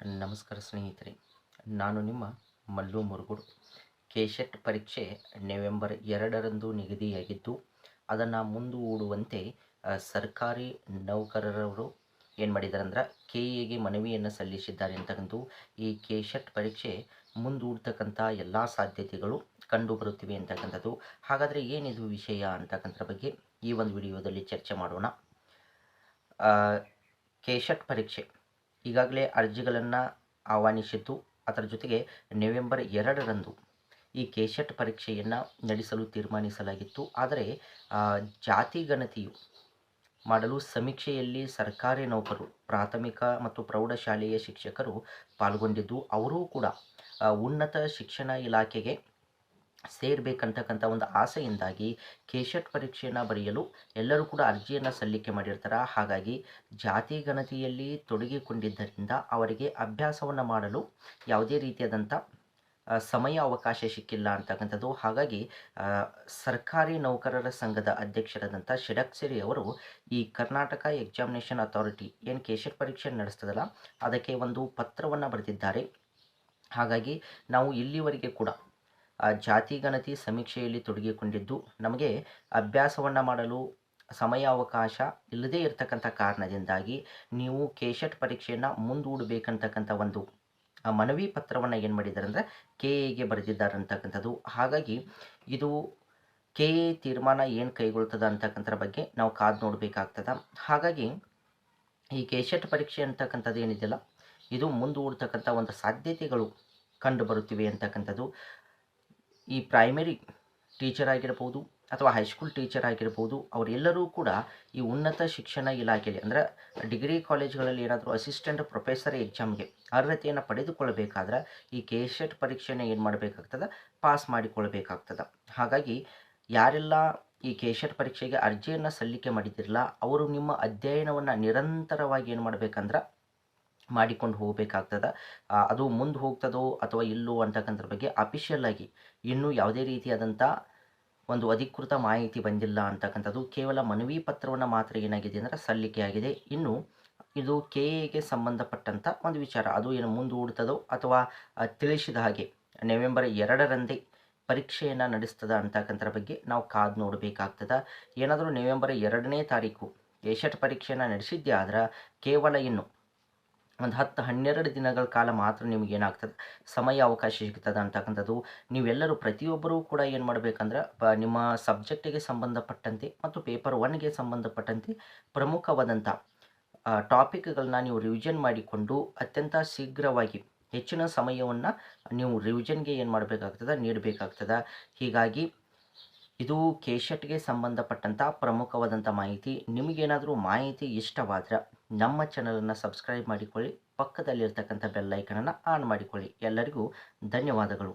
ನಮಸ್ಕಾರ ಸ್ನೇಹಿತರೆ, ನಾನು ನಿಮ್ಮ ಮಲ್ಲು ಮುರುಗುಡು. ಕೆಶೆಟ್ ಪರೀಕ್ಷೆ ನವೆಂಬರ್ ಎರಡರಂದು ನಿಗದಿಯಾಗಿದ್ದು, ಅದನ್ನು ಮುಂದೂಡುವಂತೆ ಸರ್ಕಾರಿ ನೌಕರರವರು ಏನು ಮಾಡಿದ್ದಾರೆ ಅಂದ್ರೆ ಕೆ ಎಗೆ ಮನವಿಯನ್ನು ಸಲ್ಲಿಸಿದ್ದಾರೆ ಅಂತಕ್ಕಂಥ ಈ ಕೆಶೆಟ್ ಪರೀಕ್ಷೆ ಮುಂದೂಡ್ತಕ್ಕಂಥ ಎಲ್ಲ ಸಾಧ್ಯತೆಗಳು ಕಂಡು ಬರುತ್ತಿವೆ ಅಂತಕ್ಕಂಥದ್ದು ಹಾಗಾದರೆ ಏನಿದು ವಿಷಯ ಅಂತಕ್ಕಂಥ ಬಗ್ಗೆ ಈ ಒಂದು ವಿಡಿಯೋದಲ್ಲಿ ಚರ್ಚೆ ಮಾಡೋಣ. ಕೆಶೆಟ್ ಪರೀಕ್ಷೆ. ಈಗಾಗಲೇ ಅರ್ಜಿಗಳನ್ನು ಆಹ್ವಾನಿಸಿದ್ದು. ಅದರ ಜೊತೆಗೆ ನವೆಂಬರ್ ಎರಡರಂದು ಈ ಕೆಶೆಟ್ ಪರೀಕ್ಷೆಯನ್ನು ನಡೆಸಲು ತೀರ್ಮಾನಿಸಲಾಗಿತ್ತು. ಆದರೆ ಜಾತಿ ಗಣತಿಯು ಮಾಡಲು ಸಮೀಕ್ಷೆಯಲ್ಲಿ ಸರ್ಕಾರಿ ನೌಕರು, ಪ್ರಾಥಮಿಕ ಮತ್ತು ಪ್ರೌಢಶಾಲೆಯ ಶಿಕ್ಷಕರು ಪಾಲ್ಗೊಂಡಿದ್ದು, ಅವರೂ ಕೂಡ ಉನ್ನತ ಶಿಕ್ಷಣ ಇಲಾಖೆಗೆ ಸೇರಬೇಕಂತಕ್ಕಂಥ ಒಂದು ಆಸೆಯಿಂದಾಗಿ ಕೇಶಟ್ ಪರೀಕ್ಷೆಯನ್ನು ಬರೆಯಲು ಎಲ್ಲರೂ ಕೂಡ ಅರ್ಜಿಯನ್ನು ಸಲ್ಲಿಕೆ ಮಾಡಿರ್ತಾರೆ. ಹಾಗಾಗಿ ಜಾತಿ ಗಣತಿಯಲ್ಲಿ ತೊಡಗಿಕೊಂಡಿದ್ದರಿಂದ ಅವರಿಗೆ ಅಭ್ಯಾಸವನ್ನು ಮಾಡಲು ಯಾವುದೇ ರೀತಿಯಾದಂಥ ಸಮಯ ಅವಕಾಶ ಸಿಕ್ಕಿಲ್ಲ ಅಂತಕ್ಕಂಥದ್ದು. ಹಾಗಾಗಿ ಸರ್ಕಾರಿ ನೌಕರರ ಸಂಘದ ಅಧ್ಯಕ್ಷರಾದಂಥ ಷಡಕ್ಷರಿ ಅವರು ಈ ಕರ್ನಾಟಕ ಎಕ್ಸಾಮಿನೇಷನ್ ಅಥಾರಿಟಿ ಏನು ಕೇಶಟ್ ಪರೀಕ್ಷೆ ನಡೆಸ್ತದಲ್ಲ, ಅದಕ್ಕೆ ಒಂದು ಪತ್ರವನ್ನು ಬರೆದಿದ್ದಾರೆ. ಹಾಗಾಗಿ ನಾವು ಇಲ್ಲಿವರೆಗೆ ಕೂಡ ಆ, ಜಾತಿ ಗಣತಿ ಸಮೀಕ್ಷೆಯಲ್ಲಿ ತೊಡಗಿಕೊಂಡಿದ್ದು ನಮಗೆ ಅಭ್ಯಾಸವನ್ನು ಮಾಡಲು ಸಮಯ ಅವಕಾಶ ಇಲ್ಲದೇ ಇರತಕ್ಕಂಥ ಕಾರಣದಿಂದಾಗಿ ನೀವು ಕೆಶೆಟ್ ಪರೀಕ್ಷೆಯನ್ನು ಮುಂದೂಡಬೇಕಂತಕ್ಕಂಥ ಒಂದು ಮನವಿ ಪತ್ರವನ್ನು ಏನು ಮಾಡಿದ್ದಾರೆ ಅಂದರೆ ಕೆ ಎಗೆ ಬರೆದಿದ್ದಾರೆ ಅಂತಕ್ಕಂಥದ್ದು. ಹಾಗಾಗಿ ಇದು ಕೆ ಎ ತೀರ್ಮಾನ ಏನು ಕೈಗೊಳ್ತದ ಅಂತಕ್ಕಂಥ ಬಗ್ಗೆ ನಾವು ಕಾದು ನೋಡಬೇಕಾಗ್ತದೆ. ಹಾಗಾಗಿ ಈ ಕೆಶೆಟ್ ಪರೀಕ್ಷೆ ಅಂತಕ್ಕಂಥದ್ದು ಏನಿದೆಯಲ್ಲ ಇದು ಮುಂದೂಡ್ತಕ್ಕಂಥ ಒಂದು ಸಾಧ್ಯತೆಗಳು ಕಂಡು ಬರುತ್ತಿವೆ ಅಂತಕ್ಕಂಥದ್ದು. ಈ ಪ್ರೈಮರಿ ಟೀಚರ್ ಆಗಿರ್ಬೋದು ಅಥವಾ ಹೈಸ್ಕೂಲ್ ಟೀಚರ್ ಆಗಿರ್ಬೋದು, ಅವರೆಲ್ಲರೂ ಕೂಡ ಈ ಉನ್ನತ ಶಿಕ್ಷಣ ಇಲಾಖೆಯಲ್ಲಿ ಅಂದರೆ ಡಿಗ್ರಿ ಕಾಲೇಜ್ಗಳಲ್ಲಿ ಏನಾದರೂ ಅಸಿಸ್ಟೆಂಟ್ ಪ್ರೊಫೆಸರ್ ಎಕ್ಸಾಮ್ಗೆ ಅರ್ಹತೆಯನ್ನು ಪಡೆದುಕೊಳ್ಳಬೇಕಾದ್ರೆ ಈ ಕೆ ಶೆಟ್ ಪರೀಕ್ಷೆನ ಏನು ಮಾಡಬೇಕಾಗ್ತದೆ? ಪಾಸ್ ಮಾಡಿಕೊಳ್ಬೇಕಾಗ್ತದೆ. ಹಾಗಾಗಿ ಯಾರೆಲ್ಲ ಈ ಕೆ ಶೆಟ್ ಪರೀಕ್ಷೆಗೆ ಅರ್ಜಿಯನ್ನು ಸಲ್ಲಿಕೆ ಮಾಡಿದಿರಲ್ಲ, ಅವರು ನಿಮ್ಮ ಅಧ್ಯಯನವನ್ನು ನಿರಂತರವಾಗಿ ಏನು ಮಾಡಬೇಕಂದ್ರೆ ಮಾಡಿಕೊಂಡು ಹೋಗಬೇಕಾಗ್ತದೆ. ಅದು ಮುಂದೆ ಹೋಗ್ತದೋ ಅಥವಾ ಇಲ್ಲೋ ಅಂತಕ್ಕಂಥದ್ರ ಬಗ್ಗೆ ಅಫಿಷಿಯಲ್ ಆಗಿ ಇನ್ನೂ ಯಾವುದೇ ರೀತಿಯಾದಂಥ ಒಂದು ಅಧಿಕೃತ ಮಾಹಿತಿ ಬಂದಿಲ್ಲ ಅಂತಕ್ಕಂಥದ್ದು ಕೇವಲ ಮನವಿ ಪತ್ರವನ್ನು ಮಾತ್ರ ಏನಾಗಿದೆ ಅಂದರೆ ಸಲ್ಲಿಕೆಯಾಗಿದೆ ಇನ್ನು ಇದು ಕೆ ಎಗೆ ಸಂಬಂಧಪಟ್ಟಂಥ ಒಂದು ವಿಚಾರ. ಅದು ಏನು ಮುಂದೂಡ್ತದೋ ಅಥವಾ ತಿಳಿಸಿದ ಹಾಗೆ ನವೆಂಬರ್ ಎರಡರಂದೇ ಪರೀಕ್ಷೆಯನ್ನು ನಡೆಸ್ತದ ಅಂತಕ್ಕಂಥದ್ರ ಬಗ್ಗೆ ನಾವು ಕಾದು ನೋಡಬೇಕಾಗ್ತದೆ. ಏನಾದರೂ ನವೆಂಬರ್ ಎರಡನೇ ತಾರೀಕು ಏಷಟ್ ಪರೀಕ್ಷೆಯನ್ನು ನಡೆಸಿದ್ದೆ ಆದ್ರೆ ಕೇವಲ ಇನ್ನು ಒಂದು ಹತ್ತು ಹನ್ನೆರಡು ದಿನಗಳ ಕಾಲ ಮಾತ್ರ ನಿಮ್ಗೆ ಏನಾಗ್ತದೆ? ಸಮಯ, ಅವಕಾಶ ಸಿಗ್ತದೆ ಅಂತಕ್ಕಂಥದ್ದು. ನೀವೆಲ್ಲರೂ ಪ್ರತಿಯೊಬ್ಬರೂ ಕೂಡ ಏನು ಮಾಡಬೇಕಂದ್ರೆ, ಬ, ನಿಮ್ಮ ಸಬ್ಜೆಕ್ಟಿಗೆ ಸಂಬಂಧಪಟ್ಟಂತೆ ಮತ್ತು ಪೇಪರ್ ಒನ್ಗೆ ಸಂಬಂಧಪಟ್ಟಂತೆ ಪ್ರಮುಖವಾದಂಥ ಟಾಪಿಕ್ಗಳನ್ನ ನೀವು ರಿವಿಷನ್ ಮಾಡಿಕೊಂಡು ಅತ್ಯಂತ ಶೀಘ್ರವಾಗಿ ಹೆಚ್ಚಿನ ಸಮಯವನ್ನು ನೀವು ರಿವಿಷನ್ಗೆ ಏನು ಮಾಡಬೇಕಾಗ್ತದೆ? ನೀಡಬೇಕಾಗ್ತದೆ. ಹೀಗಾಗಿ ಇದು ಕೇಶಟ್ಗೆ ಸಂಬಂಧಪಟ್ಟಂಥ ಪ್ರಮುಖವಾದಂಥ ಮಾಹಿತಿ. ನಿಮಗೇನಾದರೂ ಮಾಹಿತಿ ಇಷ್ಟವಾದರೆ ನಮ್ಮ ಚಾನಲನ್ನು ಸಬ್ಸ್ಕ್ರೈಬ್ ಮಾಡಿಕೊಳ್ಳಿ. ಪಕ್ಕದಲ್ಲಿರ್ತಕ್ಕಂಥ ಬೆಲ್ಲೈಕನನ್ನು ಆನ್ ಮಾಡಿಕೊಳ್ಳಿ. ಎಲ್ಲರಿಗೂ ಧನ್ಯವಾದಗಳು.